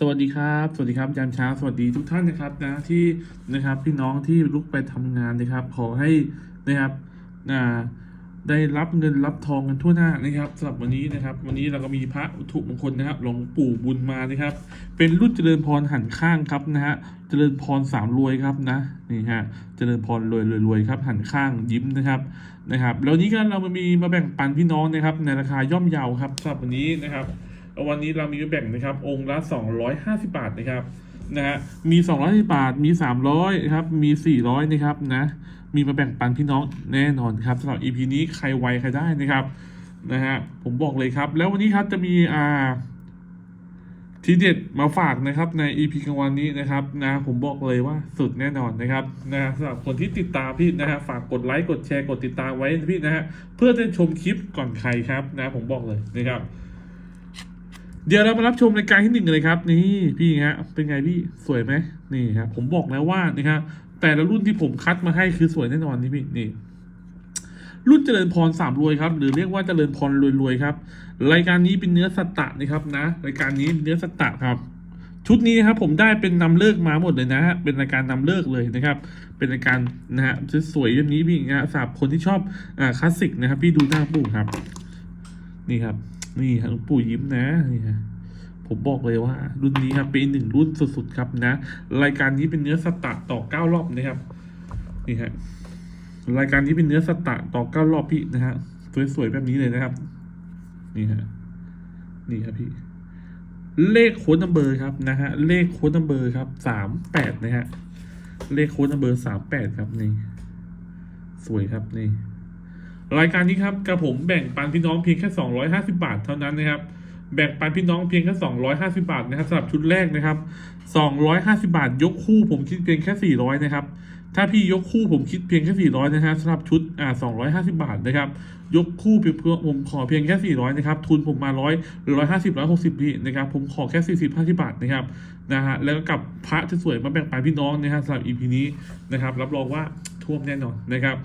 สวัสดีครับ สวัสดีครับยามเช้า สวัสดีทุกท่านนะครับนะที่นะครับพี่น้องที่ลุกไปทำงานนะครับ ขอให้นะครับอ่าได้รับเงินรับทองกันทั่วหน้านะครับสำหรับวันนี้นะครับ วันนี้เราก็มีพระวัตถุมงคลนะครับหลวงปู่บุญมานะครับ เป็นรุ่นเจริญพรหันข้างครับนะฮะเจริญพรสามรวยครับนะนี่ฮะเจริญพรรวยรวยรวยครับหันข้างยิ้มนะครับนะครับแล้วนี้ก็เรามามีมาแบ่งปันพี่น้องนะครับในราคาย่อมเยาครับสำหรับวันนี้นะครับ วันนี้เรามีแบ่งนะครับ องค์ละ 250 บาทนะครับนะฮะมี250บาท มี 300นะครับ มี 400นะครับนะ มีมาแบ่งปันพี่น้องแน่นอนครับสำหรับ EP นี้ใครไวใครได้นะครับนะฮะผมบอกเลยครับ แล้ววันนี้ครับจะมีอ่าทีเด็ดมาฝากนะครับใน EP กลางวันนี้นะครับนะผมบอกเลยว่าสุดแน่นอนนะครับนะสำหรับคนที่ติดตามพี่นะฮะฝากกดไลค์กดแชร์กดติดตามไว้พี่นะฮะเพื่อจะชมคลิปก่อนใครครับนะผมบอกเลยนะครับ เดี๋ยวเรามารับชมรายการที่หนึ่งเลยครับนี่พี่ฮะเป็นไงพี่สวยไหมนี่ครับผมบอกแล้วว่านะครับแต่ละรุ่นที่ผมคัดมาให้คือสวยแน่นอนนี่พี่นี่ รุ่นเจริญพรสามรวยครับ หรือเรียกว่าเจริญพรรวยๆครับ รายการนี้เป็นเนื้อสตตะนะครับนะ รายการนี้เนื้อสตตะครับ ชุดนี้นะครับผมได้เป็นนำเลิกมาหมดเลยนะฮะเป็นรายการนำเลิกเลยนะครับ เป็นรายการนะฮะสวยๆแบบนี้พี่นะฮะสำหรับคนที่ชอบอ่าคลาสสิกนะครับ พี่ดูหน้าปู่ครับ นี่ครับ นี่ครับหลวงปู่ยิ้มนะนี่ฮะผมบอกเลยว่า รุ่นนี้ครับเป็นหนึ่งรุ่นสุดๆครับนะ รายการนี้เป็นเนื้อสตะต่อเก้ารอบนะครับนี่ฮะรายการนี้เป็นเนื้อสตะต่อเก้ารอบพี่นะฮะสวยๆแบบนี้เลยนะครับ นี่ฮะนี่ครับพี่เลขโค้ดนัมเบอร์ครับนะฮะเลขโค้ดนัมเบอร์ครับสามแปดนะฮะเลขโค้ดนัมเบอร์สามแปดครับนี่ สวยครับนี่ รายการนี้ครับกระผมแบ่งปันพี่น้องเพียงแค่ 250 บาทเท่านั้นนะครับ แบ่งปันพี่น้องเพียงแค่ 250 บาทนะครับสำหรับชุดแรกนะครับ 250 บาท ยกคู่ผมคิดเพียงแค่ 400 นะครับ ถ้าพี่ยกคู่ผมคิดเพียงแค่ 400 นะฮะสำหรับชุดอ่า250 บาทนะครับ ยกคู่เพียงเพื่อผมขอเพียงแค่ 400 นะครับ ทุนผมมา 100 150 160พี่นะครับ ผมขอแค่ 40 50 บาทนะครับ นะฮะ แล้วก็กับพระที่สวยมาแบ่งปันพี่น้องนะฮะสำหรับ EP นี้นะครับ รับรองว่าท่วมแน่นอนนะครับ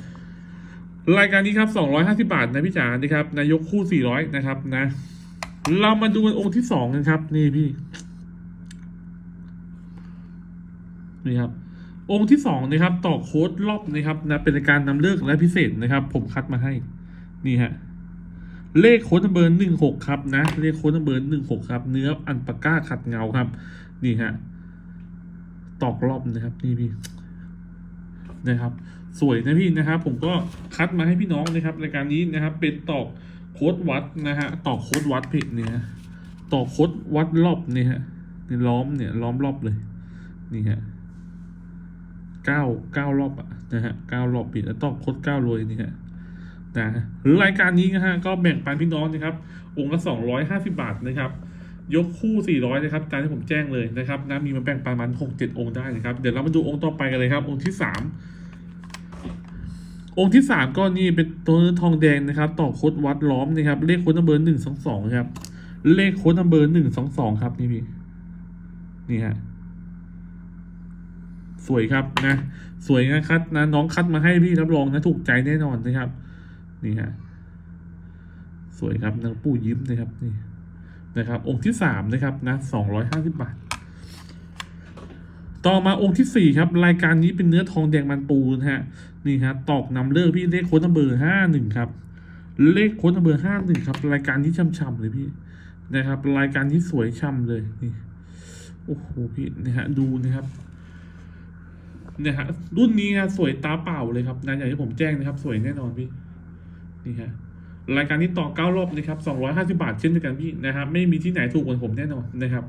รายการนี้ครับ 250 บาทนะพี่จ๋านะครับนายกคู่ 400 นะครับนะ เรามาดูกันองค์ที่สองกันครับ นี่พี่ นี่ครับ องค์ที่สองนะครับ ต่อโค้ดรอบนะครับนะเป็นการนำเลิกและพิเศษนะครับ ผมคัดมาให้ นี่ฮะเลขโค้ดนัมเบอร์หนึ่งหกครับนะ เลขโค้ดนัมเบอร์หนึ่งหกครับ เนื้ออันปาก้าขัดเงาครับ นี่ฮะตอกรอบนะครับ นี่พี่นะครับ สวยนะพี่นะครับ ผมก็คัดมาให้พี่น้องนะครับรายการนี้นะครับ เป็นตอกโคดวัดนะฮะตอกโคดวัดเพี่เนี่ยตอกโคดวัดรอบเนี่ยฮะนี่ล้อมเนี่ยล้อมรอบเลยนี่ฮะเก้าเก้ารอบอะนะฮะเก้ารอบปิดแล้วตอกโคดเก้ารวยนี่ฮะนะหรือรายการนี้นะฮะก็แบ่งปันพี่น้องนะครับองค์ละสองร้อยห้าสิบาทนะครับยกคู่ 400 นะครับ ตามที่ผมแจ้งเลยนะครับนะมีมาแบ่งปันมัน6 7 องค์ได้นะครับ เดี๋ยวเรามาดูองค์ต่อไปกันเลยครับ องค์ที่ 3 องค์ที่ 3 ก็นี่เป็นตัวทองแดงนะครับ ต่อโคดวัดล้อมนะครับ เลขโคดนัมเบอร์หนึ่งสองสองครับ เลขโคดนัมเบอร์หนึ่งสองสองครับนี่พี่นี่ฮะสวยครับนะสวยนะครับนะน้องคัดมาให้พี่รับรองนะถูกใจแน่นอนนะครับ นี่ฮะสวยครับนางปู่ยิ้มนะครับนี่นะครับ องค์ที่สามนะครับนะสองร้อยห้าสิบบาท ต่อมาองค์ที่สี่ครับ รายการนี้เป็นเนื้อทองแดงมันปูนะฮะนี่ฮะตอกนำเลิกพี่เลขโค้ดนัมเบอร์ห้าหนึ่งครับ เลขโค้ดนัมเบอร์ห้าหนึ่งครับ รายการที่ช่ำๆเลยพี่นะครับ รายการที่สวยช่ำเลยนี่โอ้โหพี่นะฮะดูนะครับเนี่ยฮะรุ่นนี้ฮะสวยตาเปล่าเลยครับนะอย่างที่ผมแจ้งนะครับ สวยแน่นอนพี่นี่ฮะรายการนี้ต่อเก้ารอบนะครับสองร้อยห้าสิบาทเช่นเดียวกันพี่นะครับไม่มีที่ไหนถูกกว่าผมแน่นอนนะครับ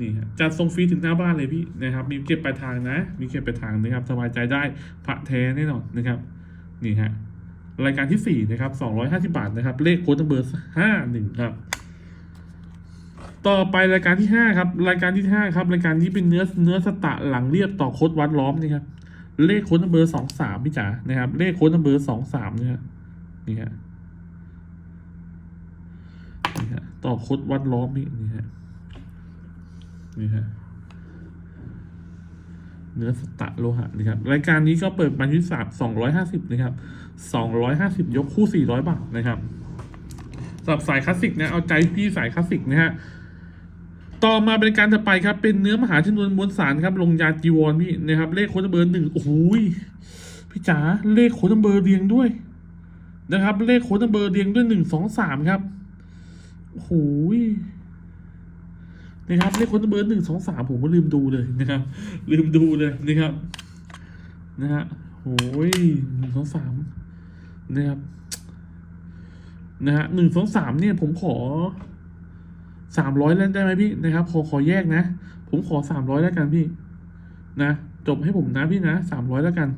นี่ฮะจัดส่งฟรีถึงหน้าบ้านเลยพี่นะครับ มีเก็บปลายทางนะ มีเก็บปลายทางนะครับ สบายใจได้พระแท้แน่นอนนะครับ นี่ฮะรายการที่สี่นะครับสองร้อยห้าสิบาทนะครับ เลขโค้ดนัมเบอร์ห้าหนึ่งครับ ต่อไปรายการที่ห้าครับ รายการที่ห้าครับ รายการนี้เป็นเนื้อเนื้อสตะหลังเรียบต่อโค้ดวัดล้อมนี่ครับ เลขโค้ดนัมเบอร์สองสามพี่จ๋า นะครับ เลขโค้ดนัมเบอร์สองสามเนี่ยนี่ฮะ นี่ฮะ ต่อโคดวัดล้อมนี่นี่ฮะ นี่ฮะเนื้อสตะโลหะนะครับ รายการนี้ก็เปิดบันทึกสาสองร้อยห้าสิบนะครับสองร้อยห้าสิบยกคู่สี่ร้อยบาทนะครับสำหรับสายคลาสสิกนะ เอาใจพี่สายคลาสสิกนะฮะ ต่อมาเป็นการถัดไปครับ เป็นเนื้อมหาชนวนมวลสารครับ ลงยาจีวรพี่นะครับ เลขโค้ดเบอร์หนึ่งโอ้โหยพี่จ๋า เลขโค้ดเบอร์เรียงด้วย นะครับ เลขโค้ดเบอร์เรียงด้วยหนึ่งสองสามครับโอ้โหย นะครับเลขค้ดเบอร์หนึ่งสองสามผมก็ลืมดูเลยนะครับ ลืมดูเลยนะครับ นะฮะโอ้ยหนึ่งสองสามนะครับ นะฮะหนึ่งสองสามเนี่ยผมขอสามร้อยเล่นได้ไหมพี่นะครับ ขอขอแยกนะ ผมขอสามร้อยแล้วกันพี่ นะจบให้ผมนะพี่นะสามร้อยแล้วกัน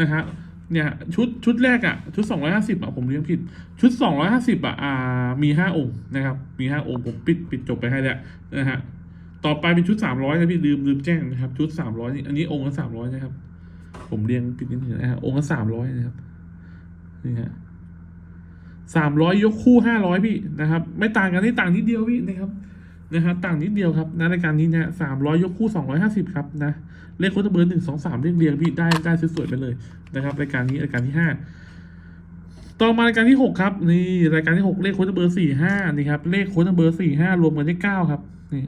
นะครับ เนี่ยชุดชุดแรกอะ่ะชุดสองร้อยห้าสิบอะผมเรียกผิด ชุดสองร้อยห้าสิบอะอ่ามีห้าองค์นะครับ มีห้าองค์ผมปิดปิดจบไปให้แล้วนะฮะต่อไปเป็นชุดสามร้อยนะพี่ลืมลืมแจ้งนะครับ ชุดสามร้อยนี่อันนี้องค์ละสามร้อยนะครับ ผมเรียงผิดนิดหนึงนะฮะองค์ละสามร้อยนะครับนี่ฮะสามร้อยยกคู่ห้าร้อยพี่นะครับ ไม่ต่างกันที่ต่างนิดเดียวพี่นะครับ นะครับต่างนิดเดียวครับนะรายการนี้นะสามร้อยยกคู่สองร้อยห้าสิบครับนะเลขโค้ดเบอร์หนึ่งสองสามเรียงเรียงพี่ได้ได้สวยๆไปเลยนะครับรายการนี้รายการที่ห้าต่อมารายการที่หกครับนี่รายการที่หกเลขโค้ดเบอร์สี่ห้านี่ครับเลขโค้ดเบอร์สี่ห้ารวมกันได้เก้าครับนี่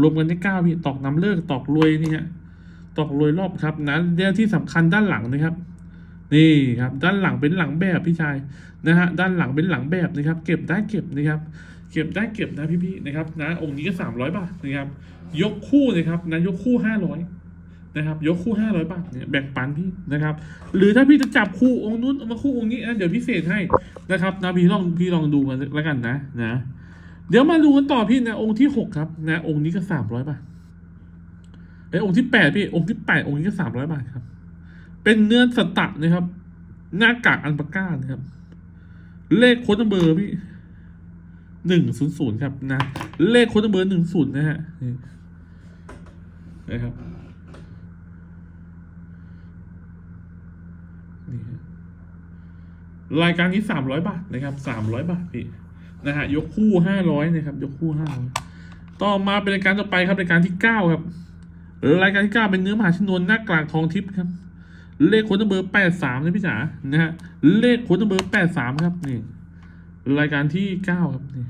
รวมกันได้เก้าพี่ตอกน้ำเลิกตอกรวยนี่ฮะตอกรวยรอบครับนะเรื่องที่สำคัญด้านหลังนะครับนี่ครับด้านหลังเป็นหลังแบบพี่ชายนะฮะด้านหลังเป็นหลังแบบนะครับ เก็บได้เก็บนะครับ เก็บได้เก็บนะพี่ๆนะครับนะองค์นี้ก็สามร้อยบาทนะครับยกคู่นะครับนะยกคู่ห้าร้อยนะครับยกคู่ห้าร้อยบาทเนี่ยแบ่งปันพี่นะครับ หรือถ้าพี่จะจับคู่องค์นู้นมาคู่องค์นี้นะเดี๋ยวพิเศษให้นะครับนะพี่ลองพี่ลองดูกันแล้วกันนะนะ เดี๋ยวมาดูกันต่อพี่นะองค์ที่หกครับนะองค์นี้ก็สามร้อยบาทไอ้องค์ที่แปดพี่องค์ที่แปดองค์นี้ก็สามร้อยบาทครับ เป็นเนื้อสตะนะครับ หน้ากากอันปาก้านะครับ เลขโค้ดเบอร์พี่ หนึ่งศูนย์ศูนย์ครับนะ เลขโค้ดเบอร์หนึ่งศูนย์นะฮะนี่นะครับนี่ฮะรายการนี้สามร้อยบาทนะครับสามร้อยบาทพี่นะฮะยกคู่ห้าร้อยนะครับ ยกคู่ห้าร้อยต่อมาเป็นรายการต่อไปครับรายการที่เก้าครับ รายการที่เก้าเป็นเนื้อมหาชนวนหน้ากลางทองทิพย์ครับ เลขโค้ดเบอร์แปดสามนะพี่จ๋านะฮะเลขโค้ดเบอร์แปดสามครับนี่รายการที่เก้าครับนี่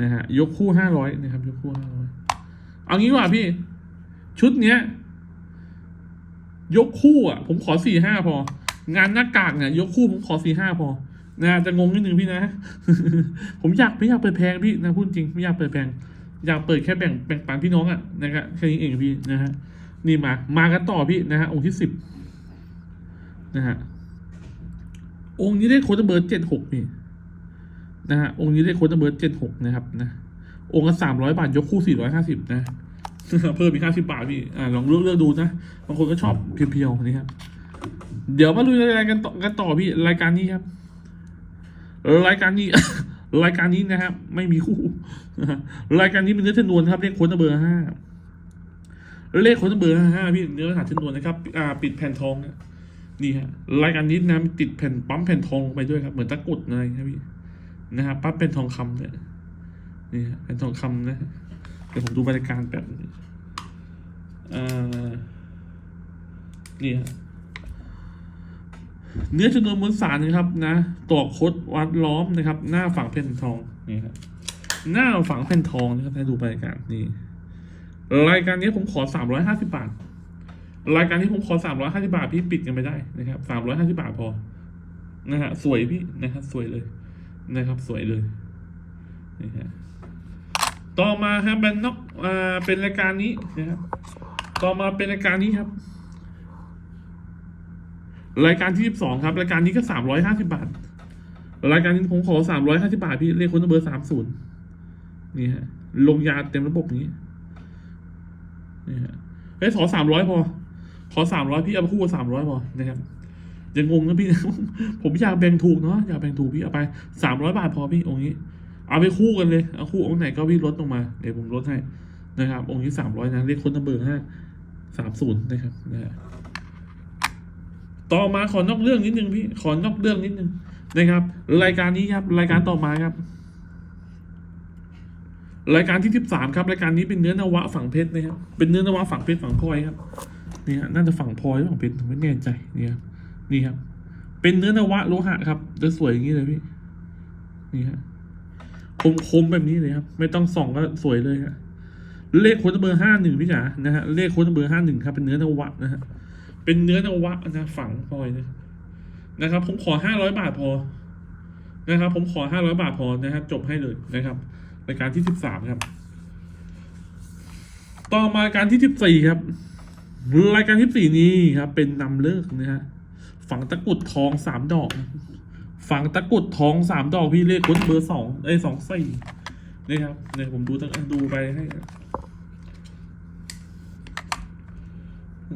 นะฮะยกคู่ห้าร้อยนะครับ ยกคู่ห้าร้อยเอางี้ว่าพี่ ชุดเนี้ย ยกคู่อะ ผมขอสี่ห้าพอ งานหน้ากากเนี่ยยกคู่ผมขอสี่ห้าพอนะจะงงนิดนึงพี่นะ ผมอยากไม่อยากเปิดแพงพี่นะพูดจริงไม่อยากเปิดแพงอยากเปิดแค่แบ่งแบ่งปันพี่น้องอะนะครับแค่นี้เองพี่นะฮะนี่มา มากันต่อพี่นะฮะองค์ที่สิบนะฮะองค์นี้ได้โค้ดเบอร์เจ็ดหกพี่ นะฮะองค์นี้เลขโค้ดเบอร์เจ็ดหกนะครับนะองค์ละสามร้อยบาทยกคู่สี่ร้อยห้าสิบนะเพิ่มอีกห้าสิบบาทพี่อ่าลองเลือกเลือกดูนะบางคนก็ชอบเพียวๆนี่ครับเดี๋ยวมาดูรายการกันต่อกันต่อพี่รายการนี้ครับรายการนี้ รายการนี้นะครับ ไม่มีคู่ รายการนี้เป็นเนื้อชนวนครับ เลขโค้ดเบอร์ห้าเลขโค้ดเบอร์ห้าพี่เนื้อหาชนวนนะครับ อ่า ปิดแผ่นทองนะนี่ฮะรายการนี้นะติดแผ่นปั๊มแผ่นทองลงไปด้วยครับ เหมือนตะกรุดอะไรครับพี่ นะครับปั๊บเป็นทองคำเนี่ยนี่เป็นทองคำนะเดี๋ยวผมดูบรรยากาศแบบนี้อ่านี่ฮะเนื้อจำนวนมวลสารนะครับนะตอกคดวัดล้อมนะครับ หน้าฝังเพนทองนี่ครับหน้าฝังเพนทองนะครับให้ดูบรรยากาศนี่รายการนี้ผมขอสามร้อยห้าสิบาท รายการที่ผมขอสามร้อยห้าสิบาทพี่ปิดกันไปได้นะครับสามร้อยห้าสิบาทพอนะฮะสวยพี่นะครับสวยเลย นะครับ สวยเลยนี่ฮะต่อมาครับเป็นนกอ่าเป็นรายการนี้นะครับต่อมาเป็นรายการนี้ครับ รายการที่สิบสองครับ รายการนี้ก็สามร้อยห้าสิบาท รายการนี้ผมขอสามร้อยห้าสิบาทพี่เลขคนเบอร์สามศูนย์นี่ฮะลงยาเต็มระบบนี้นี่ฮะเฮ้ยขอสามร้อยพอ ขอสามร้อยพี่เอาคู่กับสามร้อยพอนะครับ ยังงงนะพี่ ผมอยากแบ่งถูกเนาะอยากแบ่งถูกพี่เอาไปสามร้อยบาทพอพี่องค์นี้ เอาไปคู่กันเลยเอาคู่องค์ไหนก็พี่ลดลงมาเดี๋ยวผมลดให้นะครับ องค์นี้สามร้อยนะเลขคนตเบอร์ห้าสามศูนย์นะครับนะฮะต่อมาขอนอกเรื่องนิดนึงพี่ขอนอกเรื่องนิดนึงนะครับ รายการนี้ครับรายการต่อมาครับรายการที่สิบสามครับรายการนี้เป็นเนื้อนวะฝั่งเพชรนะครับเป็นเนื้อนวะฝั่งเพชรฝั่งพลอยครับนี่ฮะน่าจะฝั่งพลอยฝั่งเพชรผมไม่แน่ใจนี่ครับ นี่ครับ เป็นเนื้อนวะโลหะครับจะสวยอย่างนี้เลยพี่นี่ฮะคมคมๆแบบนี้เลยครับ ไม่ต้องส่องก็สวยเลยฮะเลขโค้ดเบอร์ห้าหนึ่งพี่จ๋านะฮะเลขโค้ดเบอร์ห้าหนึ่งครับ เป็นเนื้อนวะนะฮะเป็นเนื้อนวะนะฝังพลอยนะครับนะครับ ผมขอห้าร้อยบาทพอนะครับ ผมขอห้าร้อยบาทพอนะครับจบให้เลยนะครับรายการที่สิบสามครับ ต่อมารายการที่สิบสี่ครับ รายการที่สี่นี้ครับ เป็นนำเลิกนะฮะ ฝังตะกุดทองสามดอก ฝังตะกุดทองสามดอกพี่เลขค้นเบอร์สองไอ้ยสองสี่นี่ครับเนี่ยผมดูตั้งดูไปให้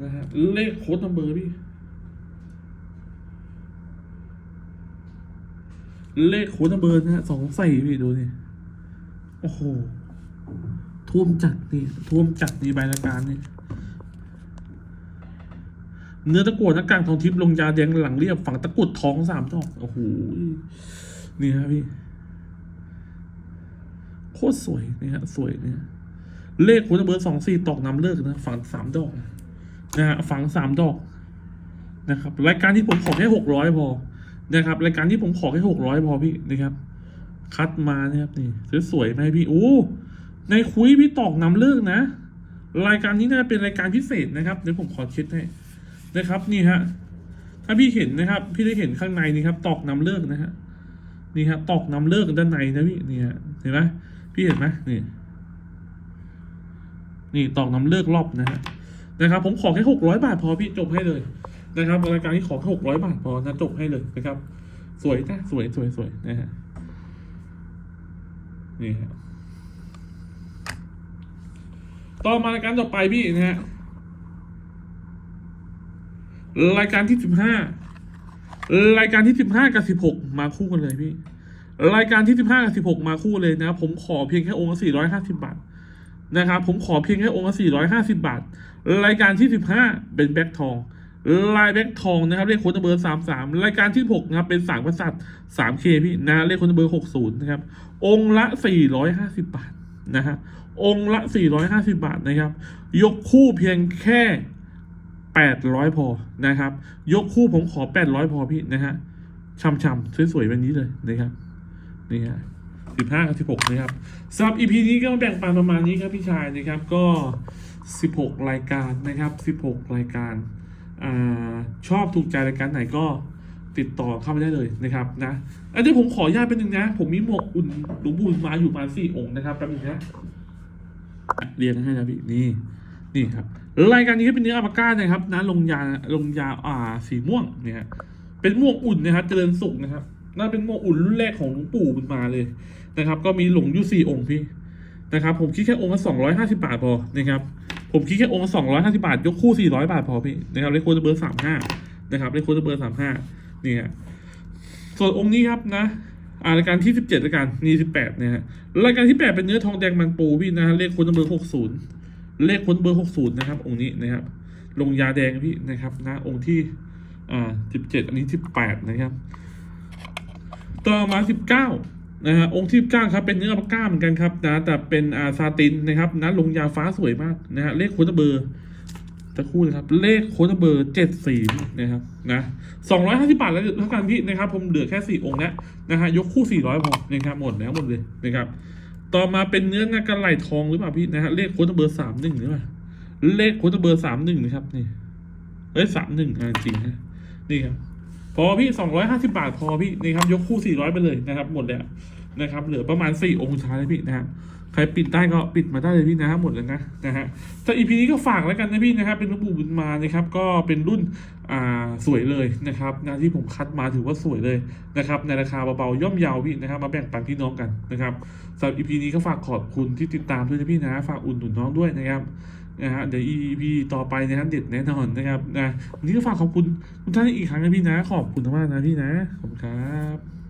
นะฮะเลขโค้ดนัมเบอร์พี่ เลขโค้ดนัมเบอร์นะฮะสองสี่พี่ดูนี่โอ้โหท่วมจัดนี่ท่วมจัดนี่ใบรายการนี่ เนื้อตะกั่วหน้ากลากทองทิพย์ลงยาแดงหลังเรียบฝังตะกุดท้องสามดอกโอ้โหนี่ฮะพี่โคตรสวยนี่ฮะสวยเนี่ยเลขคุณเบอร์สองสี่ตอกนำเลิกนะฝังสามดอกนะฮะฝังสามดอกนะครับ รายการที่ผมขอแค่หกร้อยพอนะครับ รายการที่ผมขอแค่หกร้อยพอพี่นะครับ คัดมานะครับนี่สวยๆไหมพี่โอ้ในคุยพี่ตอกนำเลิกนะรายการนี้น่าจะเป็นรายการพิเศษนะครับเดี๋ยวผมขอเช็ดให้ นะครับนี่ฮะถ้าพี่เห็นนะครับ พี่ได้เห็นข้างในนี่ครับ ตอกน้ำเลิกนะฮะนี่ฮะตอกน้ำเลิกด้านในนะพี่นี่ฮะเห็นไหมพี่เห็นไหมนี่นี่ตอกน้ำเลิกรอบนะฮะนะครับ ผมขอแค่หกร้อยบาทพอพี่จบให้เลยนะครับรายการนี้ขอแค่หกร้อยบาทพอนะจบให้เลยนะครับ สวยนะสวยสวยสวยนะฮะนี่ฮะต่อมารายการต่อไปพี่นะฮะ รายการที่สิบห้ารายการที่สิบห้ากับสิบหกมาคู่กันเลยพี่รายการที่สิบห้ากับสิบหกมาคู่เลยนะ ผมขอเพียงแค่องค์ละสี่ร้อยห้าสิบาทนะครับผมขอเพียงแค่องค์ละสี่ร้อยห้าสิบาท รายการที่สิบห้าเป็นแบ็คทองลายแบ็คทองนะครับเลขโค้ดเบอร์สามสามรายการที่หกนะครับเป็นสามกษัตริย์สามเคพี่นะเลขโค้ดเบอร์หกศูนย์นะครับ องค์ละสี่ร้อยห้าสิบบาทนะฮะองค์ละสี่ร้อยห้าสิบบาทนะครับ ยกคู่เพียงแค่ แปดร้อยพอนะครับ ยกคู่ผมขอแปดร้อยพอพี่นะฮะช่ำๆสวยๆแบบนี้เลยนะครับนี่ฮะสิบห้ากับสิบหกนะครับสำหรับ EP นี้ก็แบ่งปันประมาณนี้ครับพี่ชายนะครับก็สิบหกรายการนะครับสิบหกรายการอชอบถูกใจรายการไหนก็ติดต่อเข้าไปได้เลยนะครับนะอันนี้ผมขออนุญาตเป็นหนึ่งนะ ผมมีหมวกอุ่นหลวงปู่มาอยู่ประมาณสี่องค์นะครับแป๊บนึงนะเรียงให้นะพี่นี่นี่ครับ รายการนี้ก็เป็นเนื้ออัลปาก้านะครับนะลงยาลงยาอ่าสีม่วงเนี่ย เป็นม่วงอุ่นนะครับเจริญสุขนะครับน่าเป็นม่วงอุ่นรุ่นแรกของหลวงปู่บุญมาเลยนะครับ ก็มีหลงอยู่สี่องค์พี่นะครับ ผมคิดแค่องค์ละสองร้อยห้าสิบาทพอนะครับ ผมคิดแค่องค์ละสองร้อยห้าสิบาท ยกคู่สี่ร้อยบาทพอพี่นะครับเลขโค้ดเบอร์สามห้านะครับเลขโค้ดเบอร์สามห้านี่ฮะส่วนองค์นี้ครับนะอารายการที่สิบเจ็ดรายการนี่สิบแปดนะฮะรายการที่แปดเป็นเนื้อทองแดงมันปูพี่นะฮะเลขโค้ดเบอร์หกศูนย์ เลขค้นเบอร์หกศูนย์นะครับ องค์นี้นะครับ ลงยาแดงพี่นะครับนะองค์ที่อ่าสิบเจ็ดอันนี้สิบแปดนะครับ ต่อมาสิบเก้านะฮะองค์ที่สิบเก้าครับเป็นเนื้ออัลปาก้าเหมือนกันครับนะแต่เป็นอาซาตินนะครับนะลงยาฟ้าสวยมากนะฮะเลขโค้ดเบอร์ตะคู่นะครับ เลขโค้ดเบอร์เจ็ดสี่นะครับนะสองร้อยห้าสิบบาทแล้วเท่ากันพี่นะครับ ผมเหลือแค่สี่องค์แล้วนะฮะยกคู่สี่ร้อยพอนะครับหมดแล้วหมดเลยนะครับ ต่อมาเป็นเนื้องากระไหลทองหรือเปล่าพี่นะฮะเลขโค้ดเบอร์สามหนึ่งหรือเปล่าเลขโค้ดเบอร์สามหนึ่งนะครับนี่เอ้ยสามหนึ่งจริงฮะนี่ครับพอพี่สองร้อยห้าสิบาทพอพี่นี่ครับยกคู่สี่ร้อยไปเลยนะครับ หมดแล้วนะครับ เหลือประมาณสี่องค์สุดท้ายเลยพี่นะครับ ใครปิดได้ก็ปิดมาได้เลยพี่นะฮะหมดแล้วนะนะฮะถ้าอีพีนี้ก็ฝากแล้วกันนะพี่นะครับเป็นหลวงปู่บุญมานะครับก็เป็นรุ่นอ่าสวยเลยนะครับนะที่ผมคัดมาถือว่าสวยเลยนะครับในราคาเบาๆย่อมเยาวพี่นะครับมาแบ่งปันพี่น้องกันนะครับสำหรับอีพีนี้ก็ฝากขอบคุณที่ติดตามด้วยนะพี่นะฝากอุ่นหนุนน้องด้วยนะครับนะฮะเดี๋ยว EP ต่อไปนะครับเด็ดแน่นอนนะครับนะวันนี้ก็ฝากขอบคุณทุกท่านอีกครั้งนะพี่นะ ขอบคุณมากนะพี่นะขอบคุณครับ